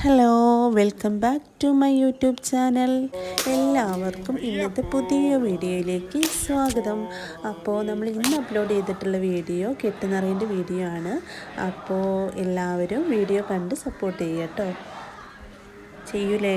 Hello welcome back to my YouTube channel എല്ലാവർക്കും ഇന്നത്തെ പുതിയ വീഡിയോയിലേക്ക് സ്വാഗതം. അപ്പോൾ നമ്മൾ ഇന്ന് അപ്ലോഡ് ചെയ്തിട്ടുള്ള വീഡിയോ കെട്ടുനിറയിന്റെ വീഡിയോ ആണ്. അപ്പോൾ എല്ലാവരും വീഡിയോ കണ്ട് സപ്പോർട്ട് ചെയ്യട്ടോ ചെയ്യൂലേ?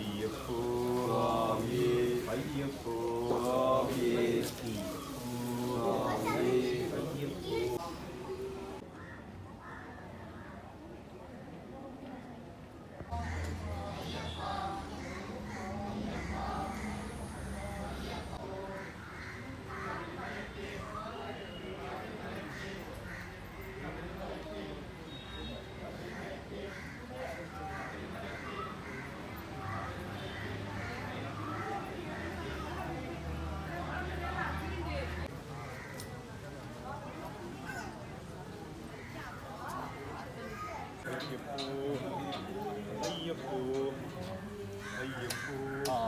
അയ്യപ്പോ അയ്യപ്പോ ആ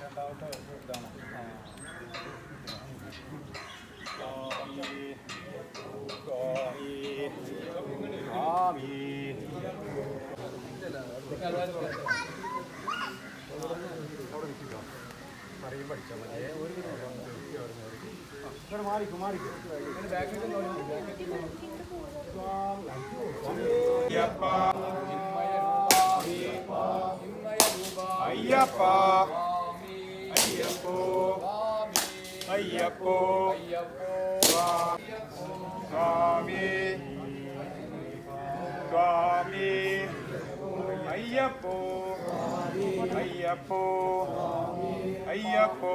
രണ്ടാമത്തെ ഇതാണ് അവിടെ നിൽക്കുക പറയും പഠിച്ചാൽ മതി ഒരു ఇక్కడ మారికు మారికు అయ్యప్ప అయ్యప్ప అయ్యప్పో అయ్యప్పో స్వామి స్వామి అయ్యప్పో అయ్యప్పో అయ్యప్పో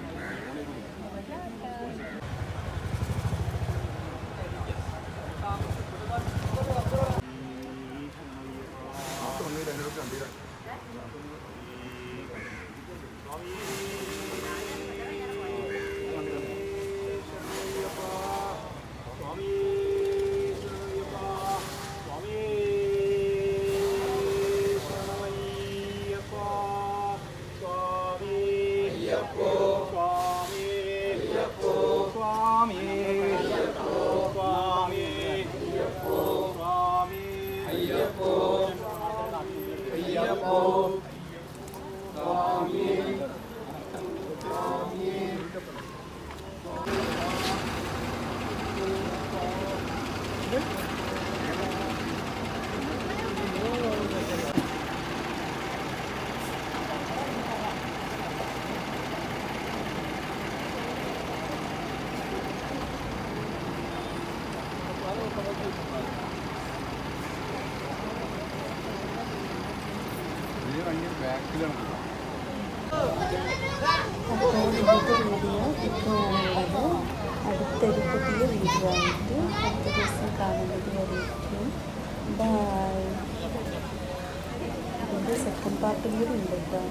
വീഡിയോ ഇത്രയാണുള്ളത് അടുത്തൊരു പുതിയ വീഡിയോ ആയിട്ട് അടുത്ത ദിവസം കാണുന്നത് വരേക്കും ബൈ ഇതിന്റെ സെക്കൻഡ് പാർട്ടും കൂടി ഉണ്ട് കേട്ടോ